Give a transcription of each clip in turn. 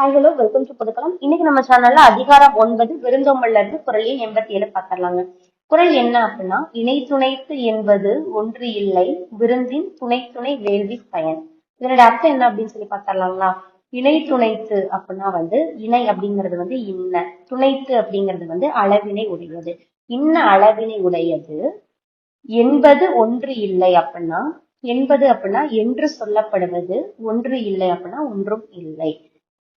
Hi hello welcome to புதுக்கலாம் இன்னைக்கு நம்ம சேனல்ல அதிகாரம் ஒன்பது விருந்தோம்பல்ல இருந்து குரல் எண் எண்பத்தி ஏழு பார்த்துடலாங்க. குரல் என்ன அப்படின்னா இணை துணைத்து என்பது ஒன்று இல்லை விருந்தின் துணை துணை வேள்வி பயன். இதனுடைய அர்த்தம் என்ன அப்படின்னு சொல்லி பார்த்துடலாங்களா? இணை துணைத்து அப்படின்னா வந்து இணை அப்படிங்கிறது வந்து இன்ன துணைத்து அப்படிங்கிறது வந்து அளவினை உடையது. இன்ன அளவினை உடையது என்பது ஒன்று இல்லை அப்படின்னா என்பது அப்படின்னா என்று சொல்லப்படுவது ஒன்று இல்லை அப்படின்னா ஒன்றும் இல்லை.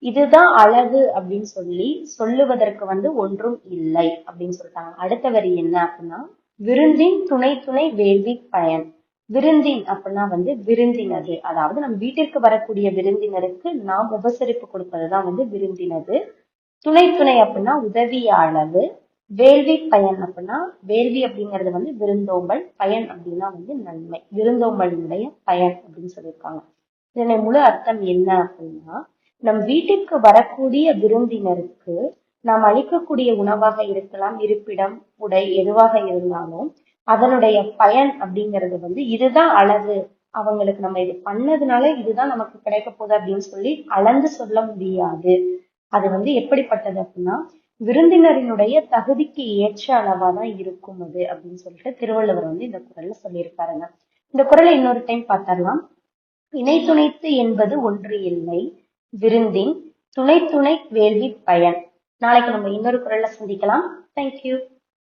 இதுதான் அழகு அப்படின்னு சொல்லி சொல்லுவதற்கு வந்து ஒன்றும் இல்லை அப்படின்னு சொல்லிட்டாங்க. அடுத்த வரி என்ன அப்படின்னா விருந்தின் துணை துணை வேள்வி பயன். விருந்தின் அப்படின்னா வந்து விருந்தினது. அதாவது நம் வீட்டிற்கு வரக்கூடிய விருந்தினருக்கு நாம் உபசரிப்பு கொடுப்பதுதான் வந்து விருந்தினது. துணை துணை அப்படின்னா உதவிய அளவு. வேள்வி பயன் அப்படின்னா வேள்வி அப்படிங்கிறது வந்து விருந்தோம்பல் பயன் அப்படின்னா வந்து நன்மை. விருந்தோம்பலினுடைய பயன் அப்படின்னு சொல்லியிருக்காங்க. இதனை முழு அர்த்தம் என்ன அப்படின்னா நம் வீட்டிற்கு வரக்கூடிய விருந்தினருக்கு நாம் அளிக்கக்கூடிய உணவாக இருக்கலாம் இருப்பிடம் உடை எதுவாக இருந்தாலும் அதனுடைய பயன் அப்படிங்கிறது வந்து இதுதான் அளவு. அவங்களுக்கு நம்ம இது பண்ணதுனால இதுதான் நமக்கு கிடைக்க போகுது அப்படின்னு சொல்லி அளந்து சொல்ல முடியாது. அது வந்து எப்படிப்பட்டது அப்படின்னா விருந்தினரினுடைய தகுதிக்கு ஏற்ற அளவா தான் இருக்கும் அது அப்படின்னு சொல்லிட்டு திருவள்ளுவர் வந்து இந்த குரல்ல சொல்லியிருக்காருங்க. இந்த குரலை இன்னொரு டைம் பார்த்தரலாம் இணை துணைத்து என்பது ஒன்று இல்லை. விருந்தின் துணை துணை வேள்வி பயன். நாளைக்கு நம்ம இன்னொரு குரல்ல சந்திக்கலாம். தேங்க்யூ